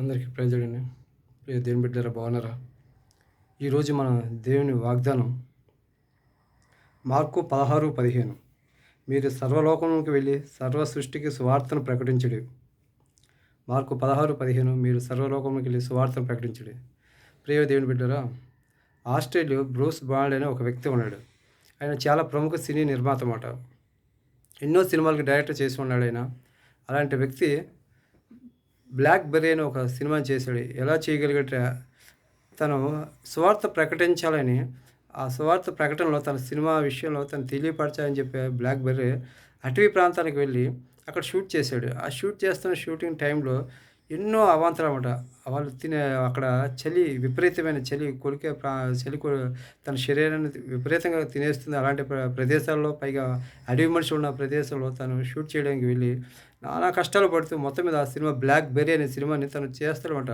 అందరికీ ప్రజలని ప్రియ దేవుని బిడ్డరా బాగున్నారా? ఈరోజు మన దేవుని వాగ్దానం మార్కు పదహారు పదిహేను. మీరు సర్వలోకంలోకి వెళ్ళి సర్వ సృష్టికి సువార్తను ప్రకటించడు. మార్కు పదహారు పదిహేను మీరు సర్వలోకంలోకి వెళ్ళి సువార్తను ప్రకటించడు. ప్రియ దేవుని బిడ్డరా ఆస్ట్రేలియా బ్రూస్ బాండ్ అనే ఒక వ్యక్తి ఉన్నాడు. ఆయన చాలా ప్రముఖ సినీ నిర్మాత అన్నమాట ఎన్నో సినిమాలకు డైరెక్టర్ చేసి ఉన్నాడు ఆయన. అలాంటి వ్యక్తి బ్లాక్ బెర్రీ అని ఒక సినిమా చేశాడు. ఎలా చేయగలిగట తను స్వార్థ ప్రకటించాలని ఆ స్వార్థ ప్రకటనలో తన సినిమా విషయంలో తను తెలియపరచాలని చెప్పి బ్లాక్ బెర్రీ అటవీ ప్రాంతానికి వెళ్ళి అక్కడ షూట్ చేశాడు. ఆ షూట్ చేస్తున్న షూటింగ్ టైంలో ఎన్నో అవాంతరాలు అనమాట వాళ్ళు తినే అక్కడ చలి విపరీతమైన చలి కొలికే చలి తన శరీరాన్ని విపరీతంగా తినేస్తుంది. అలాంటి ప్ర- ప్రదేశాల్లో పైగా అడవి మనిషి ఉన్న ప్రదేశంలో తను షూట్ చేయడానికి వెళ్ళి నానా కష్టాలు పడుతూ మొత్తం మీద ఆ సినిమా బ్లాక్ బెర్రీ అనే సినిమాని తను చేస్తాడనమాట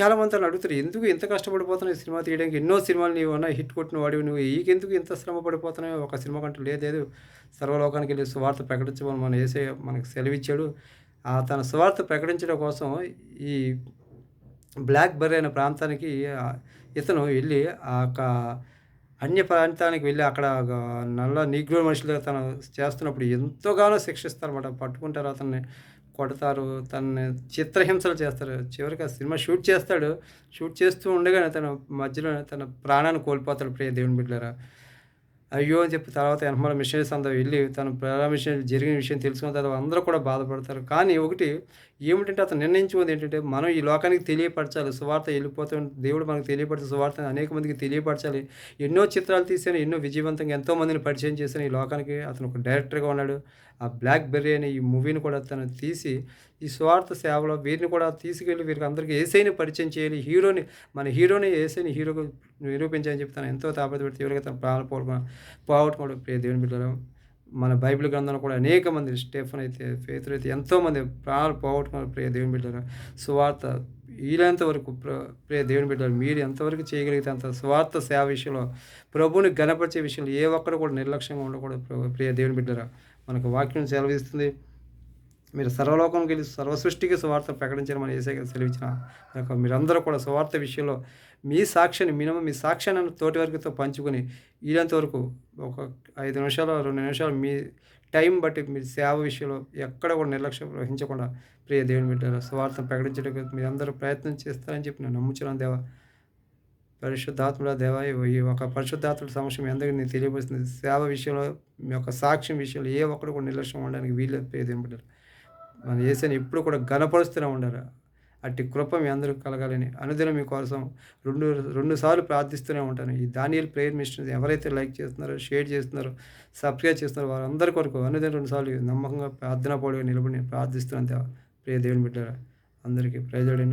చాలామంది తను అడుగుతారు ఎందుకు ఇంత కష్టపడిపోతున్నావు ఈ సినిమా తీయడానికి? ఎన్నో సినిమాలు నీవు అన్న హిట్ కొట్టిన వాడివి నువ్వు. ఈకెందుకు ఇంత శ్రమ పడిపోతున్నావు? ఒక సినిమా కంటే లేదు సర్వలోకానికి వెళ్ళి సువార్త ప్రకటించమని మన వేసే మనకు సెలవిచ్చాడు. తన సువార్త ప్రకటించడం కోసం ఈ బ్లాక్ బెర్రీ అనే ప్రాంతానికి ఇతను వెళ్ళి ఆ యొక్క అన్య ప్రాంతానికి వెళ్ళి అక్కడ నల్ల నీగ్రో మనుషులు తను చేస్తున్నప్పుడు ఎంతోగానో శిక్షిస్తారన్నమాట. పట్టుకుంటారు అతన్ని కొడతారు తనని చిత్రహింసలు చేస్తారు. చివరికి ఆ సినిమా షూట్ చేస్తాడు. షూట్ చేస్తూ ఉండగానే తన మధ్యలో తన ప్రాణాన్ని కోల్పోతాడు ప్రియ దేవుని బిడ్డారా అయ్యో అని చెప్పి తర్వాత వెనకమాల మిషనరీస్ అందరూ వెళ్ళి తన ప్రారంభించిన జరిగిన విషయం తెలుసుకున్న తర్వాత అందరూ కూడా బాధపడతారు. కానీ ఒకటి ఏమిటంటే అతను నిర్ణయించుకుంది ఏంటంటే మనం ఈ లోకానికి తెలియపరచాలి సువార్త వెళ్ళిపోతే దేవుడు మనకు తెలియపరిచే సువార్త అనేక మందికి తెలియపరచాలి. ఎన్నో చిత్రాలు తీసాను ఎన్నో విజయవంతంగా ఎంతో మందిని పరిచయం చేశాను ఈ లోకానికి. అతను ఒక డైరెక్టర్గా ఉన్నాడు. ఆ బ్లాక్ బెర్రీ అనే ఈ మూవీని కూడా తను తీసి ఈ స్వార్థ సేవలో వీరిని కూడా తీసుకెళ్ళి వీరికి అందరికీ ఏసైని పరిచయం చేయాలి. హీరోని మన హీరోని ఏసైని హీరోగా నిరూపించాలని చెప్తాను ఎంతో తాపత్రపడి తీవ్రంగా తన ప్రాణాలు పోగొట్టుకున్న పోగొట్టుకోవడం ప్రియ దేవుని బిడ్డలు మన బైబిల్ గ్రంథంలో కూడా అనేక మంది స్టేఫన్ అయితే ఫేతులు అయితే ఎంతోమంది ప్రాణాలు పోగొట్టుకున్నారు. ప్రియ దేవుని బిడ్డలు సువార్త వీలైనంత వరకు ప్ర ప్రియ దేవుని బిడ్డలు మీరు ఎంతవరకు చేయగలిగితే అంత స్వార్థ సేవ విషయంలో ప్రభువుని గణపరిచే విషయంలో ఏ ఒక్కరు కూడా నిర్లక్ష్యంగా ఉండకూడదు. ప్రియ దేవుని బిడ్డరా మనకు వాక్యం సెలవిస్తుంది. మీరు సర్వలోకంకి వెళ్ళి సర్వ సృష్టికి సువార్త ప్రకటించడం మన ఏసే సెలవిచ్చిన మీరందరూ కూడా సువార్త విషయంలో మీ సాక్ష్యాన్ని మినిమం మీ సాక్ష్యాన్ని తోటి వరకుతో పంచుకొని వీలంత వరకు ఒక ఐదు నిమిషాలు రెండు నిమిషాలు మీ టైం బట్టి మీ సేవ విషయంలో ఎక్కడ కూడా నిర్లక్ష్యం వహించకుండా ప్రియ దేవుని బిడ్డారు సువార్తను ప్రకటించడానికి మీరందరూ ప్రయత్నం చేస్తారని చెప్పి నేను నమ్ముచున్నాను దేవా. పరిశుద్ధాత్ముల దేవ ఈ ఒక పరిశుద్ధాత్ముల సమక్షం ఎందుకు నేను తెలియపరుస్తుంది. సేవ విషయంలో మీ యొక్క సాక్ష్యం విషయంలో ఏ ఒక్కడు కూడా నిర్లక్ష్యం ఉండడానికి వీలు బిడ్డలు మన ఏసైని ఎప్పుడు కూడా గనపరుస్తూనే ఉండరు. అట్టి కృప మీ అందరూ కలగాలని అనుదినం మీ కోసం రెండు రెండు సార్లు ప్రార్థిస్తూనే ఉంటాను. ఈ దానియల్ ప్రేయర్ మిషన్ ఎవరైతే లైక్ చేస్తున్నారో షేర్ చేస్తున్నారో సబ్స్క్రైబ్ చేస్తున్నారో వారందరి కొరకు అనుదినం రెండు సార్లు నమ్మకంగా ప్రార్థన పోడిగా నిలబడి ప్రార్థిస్తున్నాను దేవా. ప్రియ దేవుని బిడ్డారా అందరికీ ప్రయోజనం